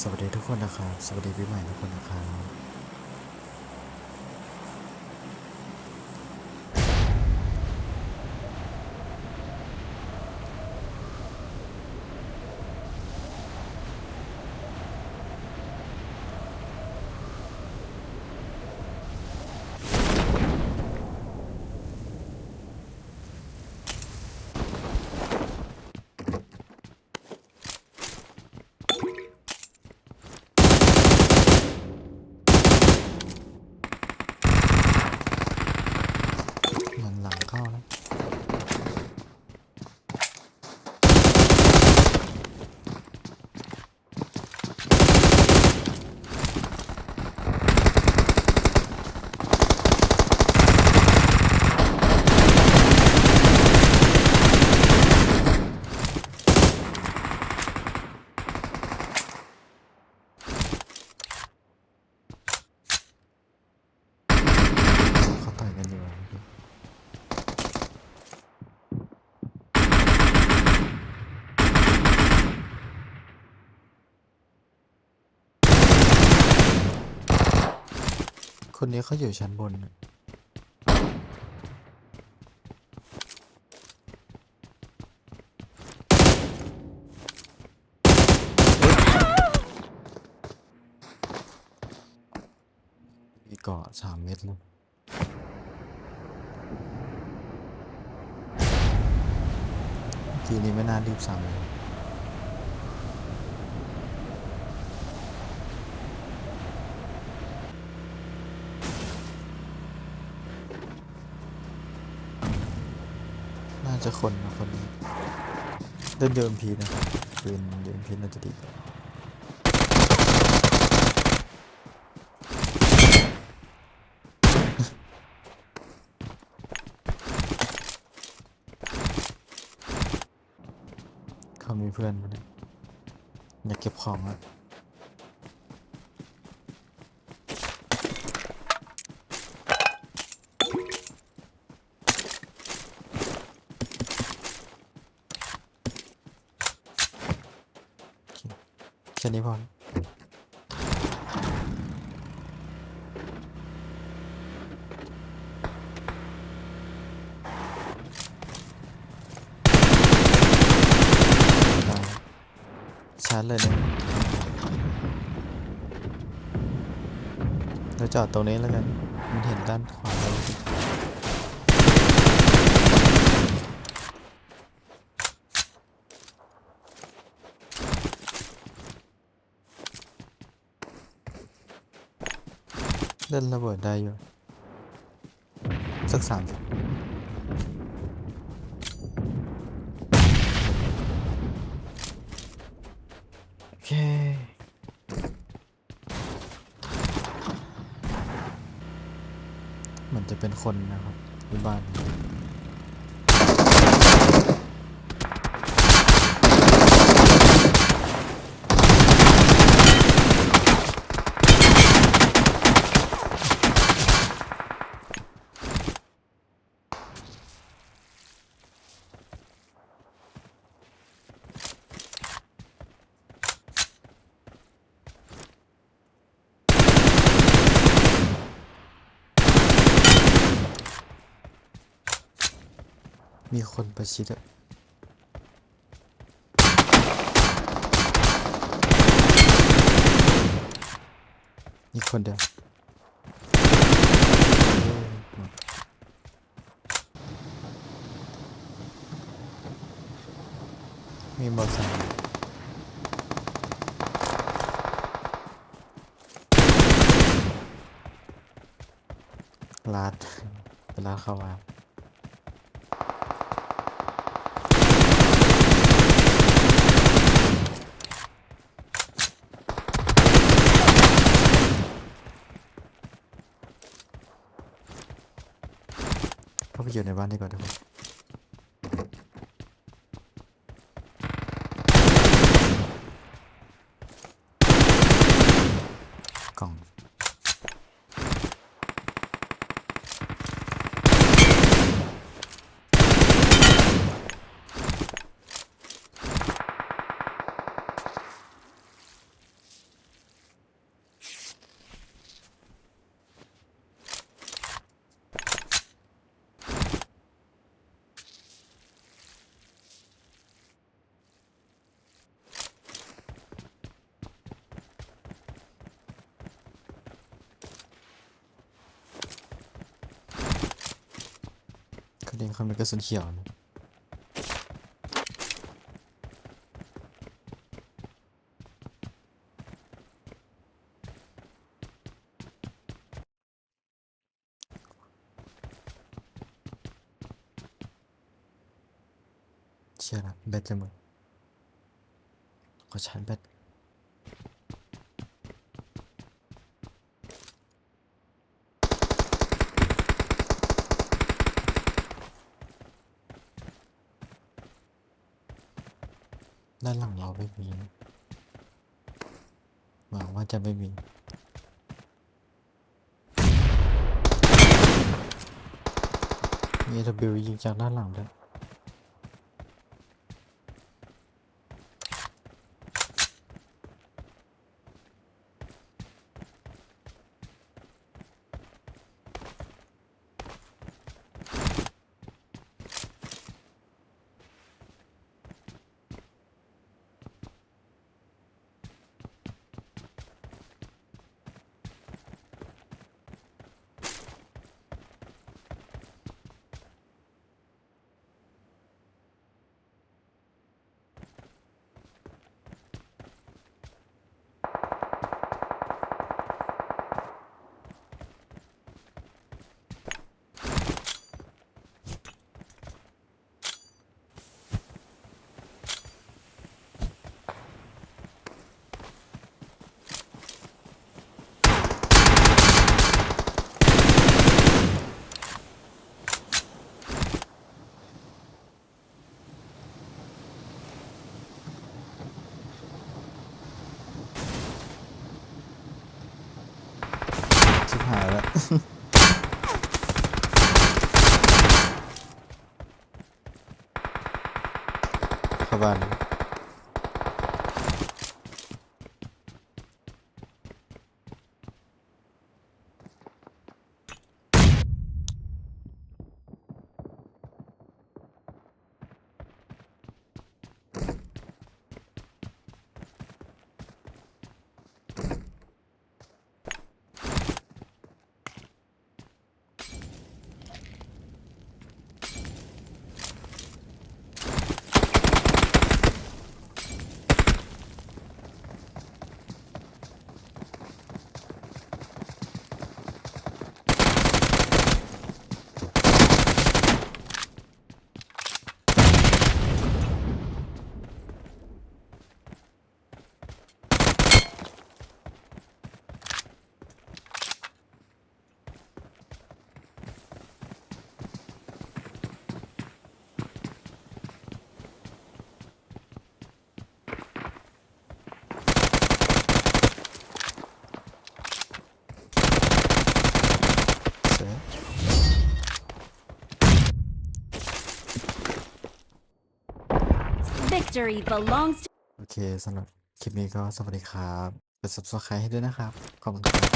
สวัสดีทุกคนนะครับ สวัสดีปีใหม่ทุกคนนะครับ หลังหลังเข้าแล้วเขาต่อยกันอยู่อะเมื่อกี้ คนนี้เขาอยู่ชั้นบนน่ะมีเกาะสามเม็ดแล้วทีนี้ไม่น่ารีบสั่งเลย จะคนนะคนนี้เดินเดิมพีนะครับปืนเดิมพีน่าจะดีกว่าเขามีเพื่อนมาเนี่ยอยากเก็บของอะ ค่นี้พอนะได้ชาร์จเลยเนี่ยเราจอดตรงนี้แล้วกัน มันเห็นด้านขวาเรา เล่นระเบิดได้อยู่ สักสามโอเคเหมือนจะเป็นคนนะครับที่บ้าน มีคนประชิดอะอีคนเดียวโอ้หมดมีมอเตอร์ไซค์ลาดเป็นลาดเข้ามา เข้าไป อยู่ในบ้านดีกว่าทุกคน คนเป็นกระสุนเขียวนะเชื่อละแบตจะหม ด้านหลังเราไม่มีหวังว่าจะไม่มีมี AW ยิงจากด้านหลังด้วย เข้าบ้าน เสร็จ Victory belongs to โอเคสำหรับคลิปนี้ก็สวัสดีครับกด subscribe ให้ด้วยนะครับ ขอบคุณครับ